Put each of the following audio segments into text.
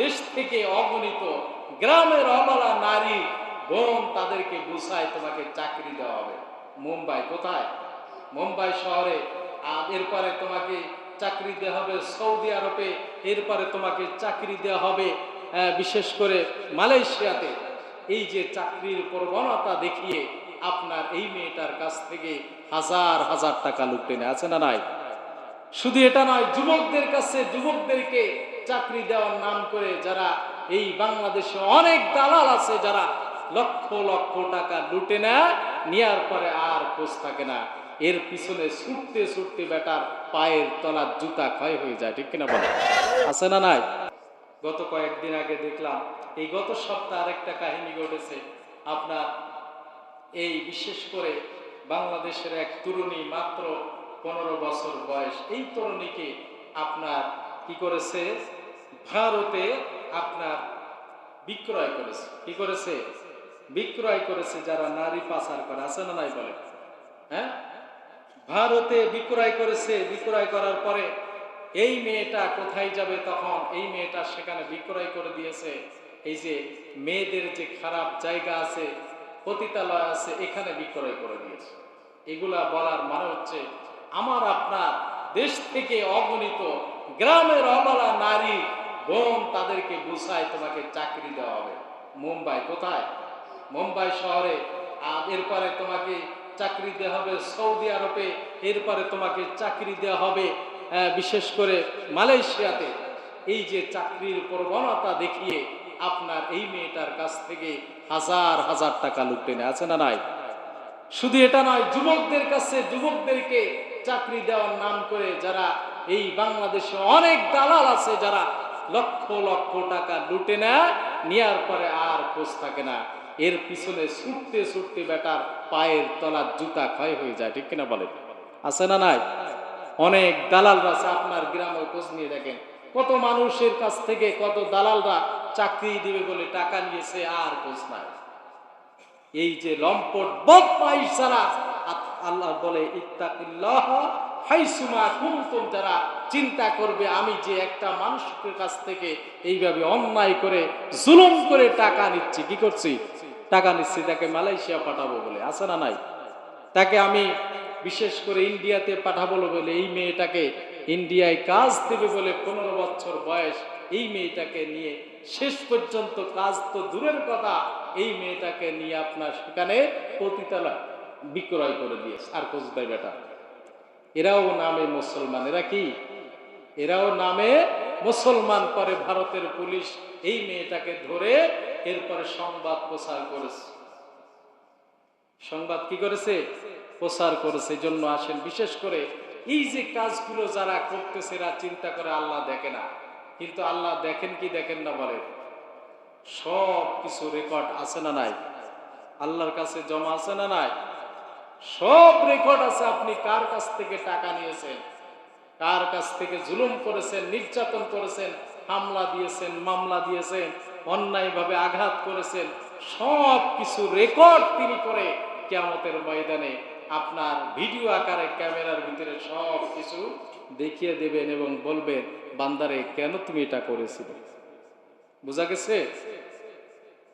দেশ থেকে অগণিত গ্রামের অবলা নারী, বোন তাদেরকে বুঝায় তোমাকে চাকরি দেওয়া হবে। মুম্বাই কোথায়? মুম্বাই শহরে। এরপরে তোমাকে চাকরি দেওয়া হবে সৌদি আরবে। এরপরে তোমাকে চাকরি দেওয়া হবে বিশেষ করে মালয়েশিয়াতে। এই যে চাকরির প্রবণতা দেখিয়ে আপনার এই মেয়েটার কাছ থেকে হাজার হাজার টাকা লুটে নেয় আছে না নাই? শুধু এটা নয়, যুবকদের কাছে, যুবকদেরকে চাকরি দেওয়ার নাম করে যারা এই বাংলাদেশে অনেক দালাল আছে যারা লক্ষ লক্ষ টাকা লুটে নেয় নেওয়ার পরে আর খোঁজ থাকে না। এর পিছনে ছুটতে ছুটতে বেটার পায়ের তলার জুতা ক্ষয় হয়ে যায়, ঠিক কিনা বলে আছে না নাই? গত কয়েকদিন আগে দেখলাম, এই গত সপ্তাহে আরেকটা কাহিনী ঘটেছে। আপনার এই বিশেষ করে বাংলাদেশের এক তরুণী মাত্র পনেরো বছর বয়স। এই তরুণীকে আপনার কি করেছে? ভারতে আপনার বিক্রয় করেছে। কি করেছে? বিক্রয় করেছে যারা নারী পাচার করে, আছে না নাই বলে? হ্যাঁ? ভারতে বিক্রয় করেছে, বিক্রয় করার পরে এই মেয়েটা কোথায় যাবে তখন? এই মেয়েটা সেখানে বিক্রয় করে দিয়েছে। এই যে মেয়েদের যে খারাপ জায়গা আছে, পতিতালয় আছে, এখানে বিক্রয় করে দিয়েছে। এগুলা বলার মানে হচ্ছে আমার আপনার দেশ থেকে অগণিত গ্রামের অবলা নারী বোন তাদেরকে বুঝায় তোমাকে চাকরি দেওয়া হবে। মুম্বাই কোথায়? মুম্বাই শহরে। আর এরপরে তোমাকে চাকরি দেওয়া হবে সৌদি আরবে। এরপরে তোমাকে চাকরি দেওয়া হবে বিশেষ করে মালয়েশিয়াতে। এই যে চাকরির প্রবণতা দেখিয়ে আপনার এই মেয়েটার কাছ থেকে হাজার হাজার টাকা লুটে নেয় আছে না নাই? শুধু এটা নয়, যুবকদের কাছে যুবকদেরকে চাকরি দেওয়ার নাম করে যারা এই বাংলাদেশে অনেক দালাল আছে যারা লক্ষ লক্ষ টাকা লুটে নেয় নেওয়ার পরে আর খোঁজ থাকে না। এর পিছনে ছুটতে ছুটতে বেটার পায়ের তলার জুতা ক্ষয় হয়ে যায়, ঠিক কিনা বলে আছে না নাই? অনেক দালালরা আছে আপনার গ্রামে খোঁজ নিয়ে দেখেন। কত মানুষের কাছ থেকে কত দালালরা চাকরি দিবে বলে টাকা নিয়েছে, আর খোঁজ নাই। এই যে লম্পট, বদমাইশ আ- আল্লাহ বলে, ইত্তাকিল্লাহ হাইসুমা কুমতুম যারা চিন্তা করবে, আমি যে একটা মানুষের কাছ থেকে এইভাবে অন্যায় করে, জুলুম করে টাকা নিচ্ছি, কি করছি? টাকা নিচ্ছি, তাকে মালয়েশিয়া পাঠাবো বলে, আছে না নাই? তাকে আমি বিশেষ করে ইন্ডিয়াতে পাঠাবো বলে, এই মেয়েটাকে ইন্ডিয়ায় কাজ দেবে বলে পনেরো বছর বয়স, এই মেয়েটাকে নিয়ে শেষ পর্যন্ত কাজ তো দূরের কথা, এই মেয়েটাকে নিয়ে আপনার সেখানে পতিতালয় বিক্রয় করে দিয়েছে। আর দেয় বেটা। এরাও নামে মুসলমান। এরা কি? এরাও নামে মুসলমান। করে ভারতের পুলিশ এই মেয়েটাকে ধরে এরপরে সংবাদ প্রচার করেছে। সংবাদ কি করেছে? প্রচার করেছে। জন্য আসেন, বিশেষ করে এই যে কাজগুলো যারা করতেছে, এরা চিন্তা করে আল্লাহ দেখে না। কিন্তু আল্লাহ দেখেন কি দেখেন না বলে সব কিছু রেকর্ড আছে না নাই? আল্লাহর কাছে জমা আছে না নাই? সব রেকর্ড আছে, আপনি কার কাছ থেকে টাকা নিয়েছেন? কার কাছ থেকে জুলুম করেছেন, নির্যাতন করেছেন, হামলা দিয়েছেন, মামলা দিয়েছেন, অন্যায়ভাবে আঘাত করেছেন, সব কিছু রেকর্ড তিনি করে কেয়ামতের ময়দানে আপনার ভিডিও আকারে ক্যামেরার ভিতরে সব কিছু দেখিয়ে দেবেন এবং বলবেন, বান্দারে, কেন তুমি এটা করেছিলে? বোঝা গেছে?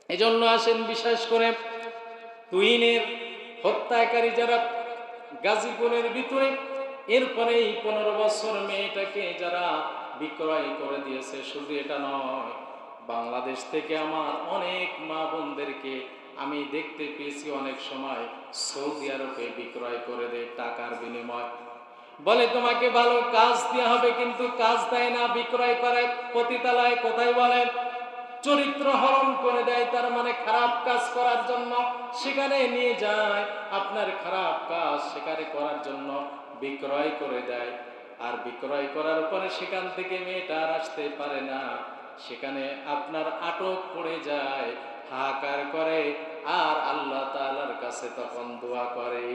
এজন্য আসেন বিশ্বাস করে তুহিনের হত্যাকারী যারা গাজীপুরের ভিতরে এরপরে এই পনেরো বছর মেয়েটাকে যারা বিক্রয় করে দিয়েছে, শুধু এটা নয়, বাংলাদেশ থেকে আমার অনেক মা বোনদেরকে আমি দেখতে পেয়েছি অনেক সময় সৌদি আরবে বিক্রয় করে দেয় টাকার বিনিময়। বলে, তোমাকে ভালো কাজ দেওয়া হবে, কিন্তু কাজ দেয় না, বিক্রয় করে, পতিতালয় কোথায় বলেন? চরিত্র হরণ করে দেয়, তার মানে খারাপ কাজ করার জন্য সেখানে নিয়ে যায়, আপনার খারাপ কাজ সেখানে করার জন্য বিক্রয় করে দেয়। আর বিক্রয় করার পরে সেখান থেকে মেয়েটা আর আসতে পারে না। সেখানে আপনার আটক পড়ে যায়, হাহাকার করে, আর আল্লাহ তাআলার কাছে তখন দোয়া করে।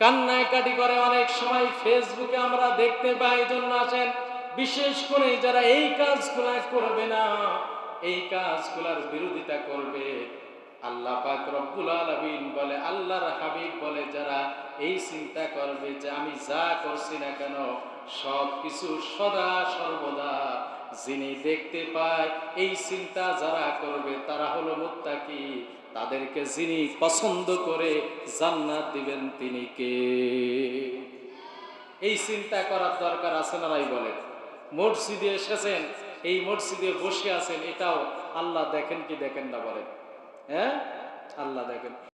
কান্নায় কাটি করে অনেক সময় ফেসবুকে আমরা দেখতে পাই জন্য আসেন। বিশেষ করে যারা এই কাজগুলা করবে না, এই কাজগুলার বিরোধিতা করবে। আল্লাহ পাক রব্বুল বলে, আল্লাহর হাবিব বলে, যারা এই চিন্তা করবে যে আমি যা করছি না কেন, সব কিছু সদা সর্বদা যিনি দেখতে পায়, এই চিন্তা যারা করবে তারা হলো মুত্তাকি। তাদেরকে যিনি পছন্দ করে জান্নাত দিবেন তিনি কে? এই চিন্তা করার দরকার আছে না বলেন? মসজিদে এসেছেন, এই মসজিদে বসে আছেন, এটাও আল্লাহ দেখেন কি দেখেন না বলেন। হ্যাঁ? আল্লাহ দেখেন।